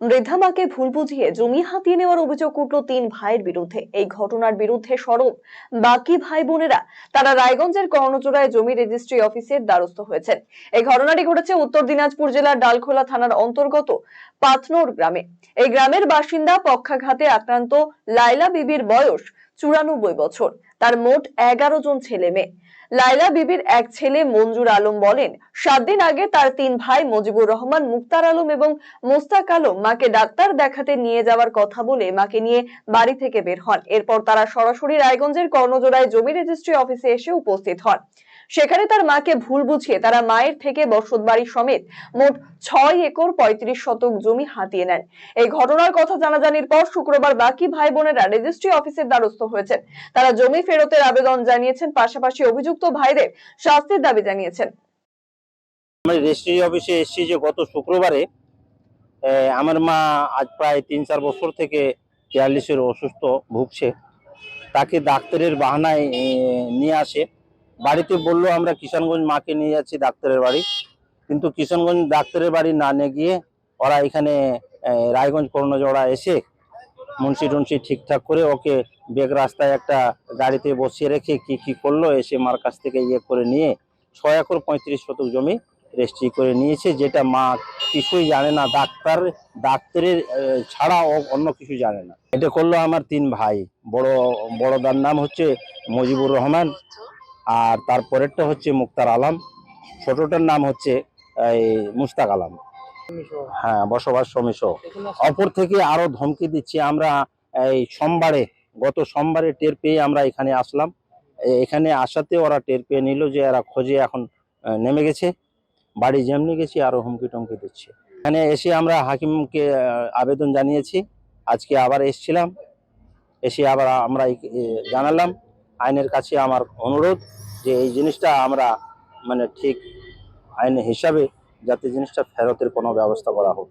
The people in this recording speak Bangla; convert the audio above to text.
বৃদ্ধা মাকে ভুল বুঝিয়ে জমি হাতিয়ে নেওয়ার অভিযোগ উঠল তিন ভাইয়ের বিরুদ্ধে। এই ঘটনার বিরুদ্ধে সরব বাকি ভাই বোনেরা তারা রায়গঞ্জের কর্ণচূড়ায় জমি রেজিস্ট্রি অফিসের দ্বারস্থ হয়েছেন। এই ঘটনাটি ঘটেছে উত্তর দিনাজপুর জেলার ডালখোলা থানার অন্তর্গত পাথনোর গ্রামে। এই গ্রামের বাসিন্দা পক্ষাঘাতে আক্রান্ত লাইলা বিবির বয়স চুরানব্বই বছর। তার মোট এগারো জন ছেলে মেয়ে। লাইলা বিবির এক ছেলে মঞ্জুর আলম বলেন, সাত দিন আগে তার তিন ভাই মজিবুর রহমান, মুক্তার আলম এবং মোস্তাক আলম মাকে ডাক্তার দেখাতে নিয়ে যাওয়ার কথা বলে মাকে নিয়ে বাড়ি থেকে বের হন। এরপর তারা সরাসরি রায়গঞ্জের কর্ণজোড়ায় জমি রেজিস্ট্রি অফিসে এসে উপস্থিত হন। সেখানে তার মাকে ভুল বুঝিয়ে তারা মায়ের থেকে বসত বাড়ি সমেত মোট ছয় একর পঁয়ত্রিশ শতক জমি হাতিয়ে নেন। এই ঘটনার কথা জানাজানির পর শুক্রবার বাকি ভাই বোনেরা রেজিস্ট্রি অফিসের দ্বারস্থ হয়েছেন। তারা জমি ফেরতের আবেদন জানিয়েছেন, পাশাপাশি অভিযুক্ত ভাইদের শাস্তির দাবি জানিয়েছেন। আমরা রেজিস্ট্রি অফিসে এসেছি যে গত শুক্রবারে আমার মা আজ প্রায় তিন চার বছর থেকে পেয়ারলিসের অসুস্থ ভুগছে। তাকে ডাক্তারের বাহানায় নিয়ে আসে। বাড়িতে বলল, আমরা কিষানগঞ্জ মাকে নিয়ে যাচ্ছি ডাক্তারের বাড়ি। কিন্তু কিষানগঞ্জ ডাক্তারের বাড়ি না নিয়ে গিয়ে ওরা এখানে রায়গঞ্জ কর্ণজোড়া এসে মুন্সি টুন্সি ঠিকঠাক করে ওকে বেগ রাস্তায় একটা গাড়িতে বসিয়ে রেখে কি কি করল, এসে মার কাছ থেকে ইয়ে করে নিয়ে ছয় একর পঁয়ত্রিশ শতক জমি রেজিস্ট্রি করে নিয়েছে, যেটা মা কিছুই জানে না। ডাক্তার, ডাক্তারের ছাড়া ও অন্য কিছু জানে না। এটা করল আমার তিন ভাই। বড়, বড়দার নাম হচ্ছে মুজিবুর রহমান। আর তারপরেরটা হচ্ছে মুক্তার আলম। ছোটটার নাম হচ্ছে মুস্তাক আলম। হ্যাঁ বসবাস সমিশ অপর থেকে আরও ধমকি দিচ্ছি আমরা, এই, সোমবারে, গত সোমবারে টের পেয়ে আমরা এখানে আসলাম। এখানে আসাতে ওরা টের পেয়ে নিল যে এরা খোঁজে এখন নেমে গেছে। বাড়ি যেমনি গেছি, আরও হুমকি টমকি দিচ্ছে। এখানে এসে আমরা হাকিমকে আবেদন জানিয়েছি। আজকে আবার এসছিলাম। এসে আবার আমরা জানালাম। আইনের কাছে আমার অনুরোধ যে এই জিনিসটা আমরা মানে ঠিক আইন হিসাবে যাতে জিনিসটা ফেরতের কোনো ব্যবস্থা করা হোক।